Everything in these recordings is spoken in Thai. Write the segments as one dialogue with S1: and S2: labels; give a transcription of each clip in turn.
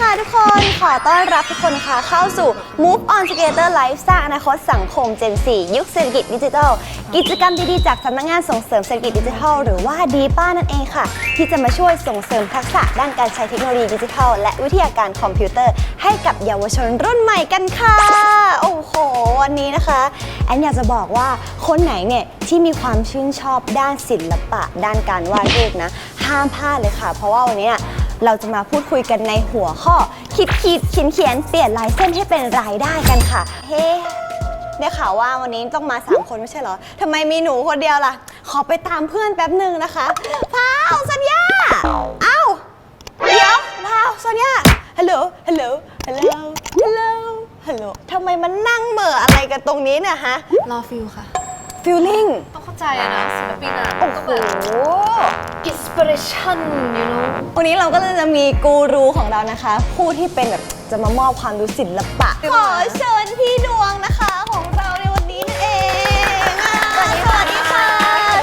S1: ค่ะทุกคนขอต้อนรับทุกคนค่ะเข้าสู่ Move on Together Life สร้างอนาคตสังคม Gen 4 ยุคเศรษฐกิจดิจิทัล กิจกรรมดีๆจากสำนักงานส่งเสริมเศรษฐกิจดิจิทัล หรือว่าดีป้านั่นเองค่ะ ที่จะมาช่วยส่งเสริมทักษะด้านการใช้เทคโนโลยีดิจิทัล และวิทยาการคอมพิวเตอร์ ให้กับเยาวชนรุ่นใหม่กันค่ะ โอ้โห วันนี้นะคะแอนอยากจะบอกว่าคนไหนเนี่ยที่มีความชื่นชอบด้านศิลปะ ด้านการวาดรูปนะห้ามพลาดเลยค่ะ เพราะว่าวันนี้ เราจะมาพูดคุยกันในหัวข้อคิดคิดเขียนเขียนเปลี่ยนลายเส้นให้เป็นรายได้กันค่ะ เฮ้ได้ข่าวว่าวันนี้ต้องมา 3 คนไม่ใช่เหรอทำไมมีหนูคนเดียวล่ะ ขอไปตามเพื่อนแป๊บหนึ่งนะคะพาวสัญญาเอ้าเดี๋ยวพาวสัญญาฮัลโหลฮัลโหลฮัลโหลฮัลโหลฮัลโหลทำไมมันนั่งเหม่ออะไรกันตรงนี้เนี่ยฮะ
S2: รอฟิลค่ะ
S1: ฟิลลิ่ง
S2: ต้องเข้าใจอะนะศิลปินอะ
S1: โอ้
S2: ต้อง
S1: โห
S2: แบบ inspiration you know
S1: วันนี้เราก็เลยจะมีกูรูของเรานะคะ ผู้ที่เป็นแบบจะมามอบความรู้ศิลปะ ขอเชิญพี่ดวงนะคะของเราในวันนี้นั่นเองอะสวัสดีค่ะ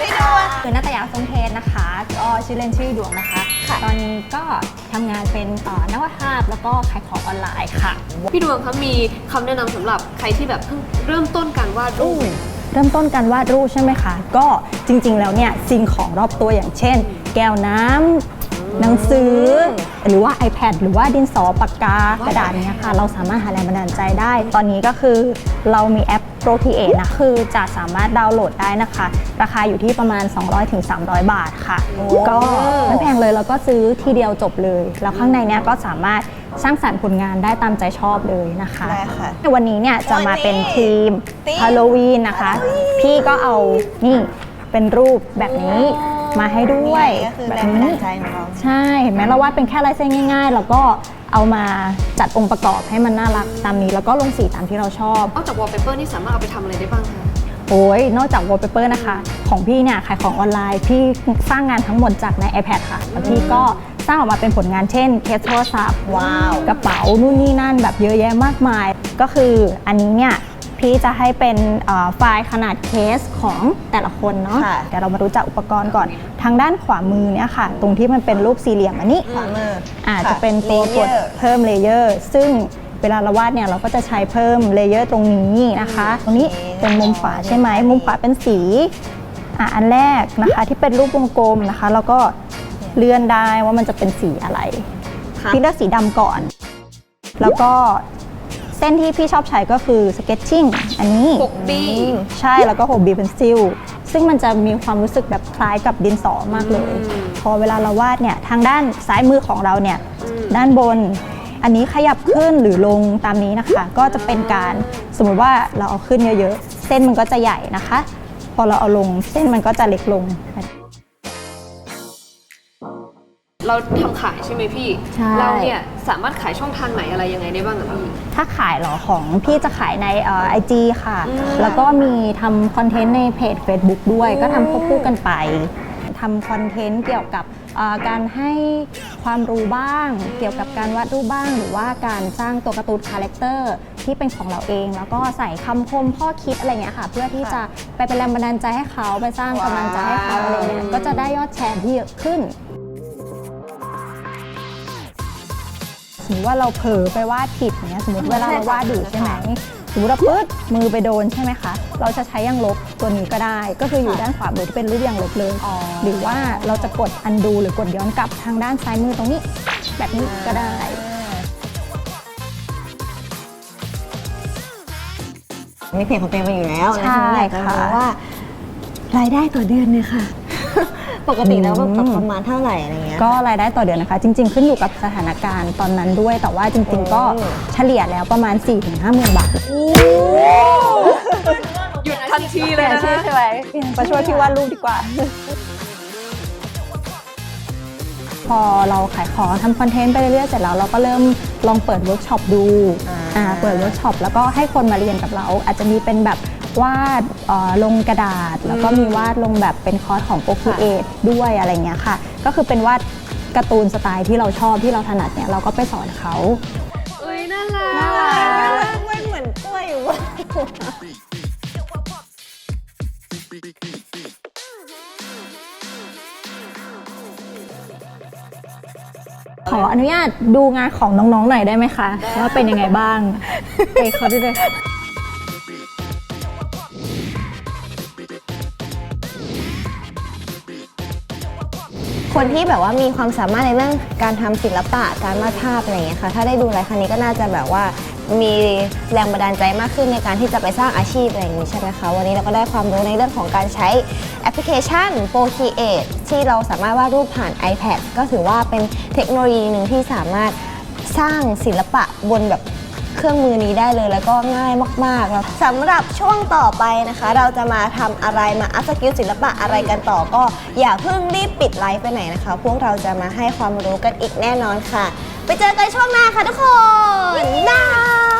S1: พี่ดวง
S3: คือนาตยาทรงเทศนะคะก็ชื่อเล่นชื่อดวงนะคะ
S1: ค่ะ
S3: ตอนนี้ก็ทำงานเป็นเอ่อนักวาดภาพแล้วก็ขายของออนไลน์ค่ะ
S2: พี่ดวงคะมีคำแนะนำสำหรับใครที่แบบเพิ่งเริ่มต้นการวาดรูป
S3: เริ่มต้นการวาดรูปใช่ไหมคะ ก็จริงๆแล้วเนี่ยสิ่งของรอบตัวอย่างเช่น แก้วน้ำหนังสือ หรือว่า iPad หรือว่าดินสอปากกากระดาษเนี่ยค่ะ เราสามารถหาแรงบันดาลใจได้ ตอนนี้ก็คือเรามีแอป Procreate นะคือจะสามารถดาวน์โหลดได้นะคะ ราคาอยู่ที่ประมาณ 200-300 บาทค่ะ ก็ไม่แพงเลยแล้วก็ซื้อทีเดียวจบเลย แล้วข้างในเนี่ยก็สามารถ สร้างสรรค์ผลงานได้ตามใจชอบเลยนะคะ
S1: ได้ค่ะ
S3: วันนี้เนี่ยจะมาเป็นทีม
S1: ธีม
S3: ฮาโลวีนนะคะ พี่ก็เอานี่เป็นรูปแบบนี้มาให้ด้วย
S1: นี่ก็คือ
S3: แบ
S1: แร
S3: บ
S1: งบัน
S3: นี้
S1: ดาลใจของเรา
S3: ใช่เห็นไหมเราวาดเป็นแค่ลายเส้นง่าย ๆ แล้วก็เอามาจัดองค์ประกอบให้มันน่ารักตามนี้ แล้วก็ลงสีตามที่เราชอบ
S2: นอกจาก wallpaper นี่สามารถเอาไปทำอะไรได้บ้างคะ
S3: โอ้ยนอกจาก wallpaper นะคะ ของพี่เนี่ยขายของออนไลน์ พี่สร้างงานทั้งหมดจากใน iPad ค่ะแล้วพี่ก็ สร้างออกมาเป็นผลงานเช่นเคสโทรศัพท์
S1: ว้าว
S3: กระเป๋านู่นนี่นั่นแบบเยอะแยะมากมาย ก็คืออันนี้เนี่ยพี่จะให้เป็นเอ่อไฟล์ขนาดเคสของแต่ละคนเนาะ
S1: ค่ะ
S3: เดี๋ยวเรามารู้จักอุปกรณ์ก่อนทางด้านขวามือเนี่ยค่ะ ตรงที่มันเป็นรูปสี่เหลี่ยมอันนี้
S1: ขวามือ
S3: อ่า
S1: ค่
S3: จะเป็นตัวกด
S1: layer
S3: เพิ่มเลเยอร์ ซึ่งเวลาเราวาดเนี่ยเราก็จะใช้เพิ่มเลเยอร์ตรงนี้นะคะ ตรงนี้เป็นมุมขวาใช่ไหมมุมขวาเป็นสีอะอันแรกนะคะที่เป็นรูปวงกลมนะคะ แล้วก็ เลื่อนได้ว่ามันจะเป็นสีอะไร
S1: ครับ
S3: พี่เลือกสีดำก่อน แล้วก็เส้นที่พี่ชอบใช้ก็คือ sketching อันนี้
S2: 6B
S3: ใช่แล้วก็ 6B pencil ซึ่งมันจะมีความรู้สึกแบบคล้ายกับดินสอมากเลย
S2: อืม
S3: พอเวลาเราวาดเนี่ยทางด้านซ้ายมือของเราเนี่ยด้านบน อันนี้ขยับขึ้นหรือลงตามนี้นะคะ ก็จะเป็นการสมมติว่าเราเอาขึ้นเยอะๆ เส้นมันก็จะใหญ่นะคะ พอเราเอาลงเส้นมันก็จะเล็กลง
S2: เราทำขายใช่ไหมพี่
S3: ใช่
S2: เราเนี่ยสามารถขายช่องทางไหนอะไรยังไงได้บ้างอะพี่
S3: ถ้าขายเหรอของพี่จะขายในไอจีค่ะ
S2: อืม
S3: แล้วก็มีทำคอนเทนต์ในเพจ Facebook ด้วยก็ทำควบคู่กันไปทำคอนเทนต์เกี่ยวกับเอ่อการให้ความรู้บ้าง เกี่ยวกับการวาดรูปบ้าง หรือว่าการสร้างตัวการ์ตูนคาแรคเตอร์ที่เป็นของเราเอง แล้วก็ใส่คำคมข้อคิดอะไรเงี้ยค่ะ เพื่อที่จะไปเป็นแรงบันดาลใจให้เขาไปสร้างกำลังใจให้เขาอะไรเงี้ยก็จะได้ยอดแชร์ที่เยอะขึ้น สมมติว่าเราเผลอไปวาดผิดอย่างเนี้ยสมมติเวลาเราวาดอยู่ใช่ไหมสมมติเราปึ๊ดมือไปโดนใช่ไหมคะเราจะใช้ยางลบตัวนี้ก็ได้ ก็คืออยู่ด้านขวามือที่เป็นรูปยางลบเลย
S1: อ๋อ
S3: หรือว่าเราจะกด undo หรือกดย้อนกลับทางด้านซ้ายมือตรงนี้ แบบนี้ก็ได้
S1: มีเพจของตัวเองมาอยู่แล้ว
S3: ใช่
S1: แล้วทีนี้อยากจะ
S3: ค่ะ
S1: รู้ว่ารายได้ต่อเดือนเนี่ยค่ะ ปกติแล้วแบบประมาณเท่าไหร่อะไรเงี้ย
S3: ก็รายได้ต่อเดือนนะคะ จริง ๆ ขึ้นอยู่กับสถานการณ์ตอนนั้นด้วย แต่ว่าจริง ๆ ก็
S1: โอ้
S3: เฉลี่ยแล้วประมาณ 4-5หมื่นบาท
S2: หยุดทันทีเลยนะ
S3: ใช่ใช่ไหมมาช่วยพี่วาดรูปดีกว่า พอเราขายของทำคอนเทนต์ไปเรื่อยๆเสร็จแล้วเราก็เริ่มลองเปิดเวิร์กช็อปดู
S1: อ่า
S3: อ่าเปิดเวิร์กช็อปแล้วก็ให้คนมาเรียนกับเรา อาจจะมีเป็นแบบ วาดเอ่อลงกระดาษ แล้วก็มีวาดลงแบบเป็นคอร์สของ Procreate ด้วยอะไรเงี้ยค่ะ ก็คือเป็นวาดการ์ตูนสไตล์ที่เราชอบที่เราถนัดเนี่ยเราก็ไปสอนเขา
S2: เอ้ยน่ารัก
S3: น่ารัก
S1: มันเหมือนกล้วยอยู่
S3: คขออนุญาตดูงานของน้องๆหน่อยได้ไหมคะว่าเป็นยังไงบ้างไปเขาดูเลย
S1: คนที่แบบว่ามีความสามารถในเรื่องการทำศิลปะการวาดภาพอะไรอย่างเงี้ยค่ะถ้าได้ดูไลฟ์ครั้งนี้ก็น่าจะแบบว่ามีแรงบันดาลใจมากขึ้นในการที่จะไปสร้างอาชีพอะไรอย่างนี้ใช่ไหมคะวันนี้เราก็ได้ความรู้ในเรื่องของการใช้แอปพลิเคชัน Procreate ที่เราสามารถวาดรูปผ่าน iPad ก็ถือว่าเป็นเทคโนโลยีหนึ่งที่สามารถสร้างศิลปะบนแบบ เครื่องมือนี้ได้เลย แล้วก็ง่ายมากๆแล้วสำหรับช่วงต่อไปนะคะ เราจะมาทำอะไรมาอัพสกิลศิลปะอะไรกันต่อก็ อย่าเพิ่งรีบปิดไลฟ์ไปไหนนะคะ พวกเราจะมาให้ความรู้กันอีกแน่นอนค่ะ ไปเจอกันช่วงหน้าค่ะทุกคน บาย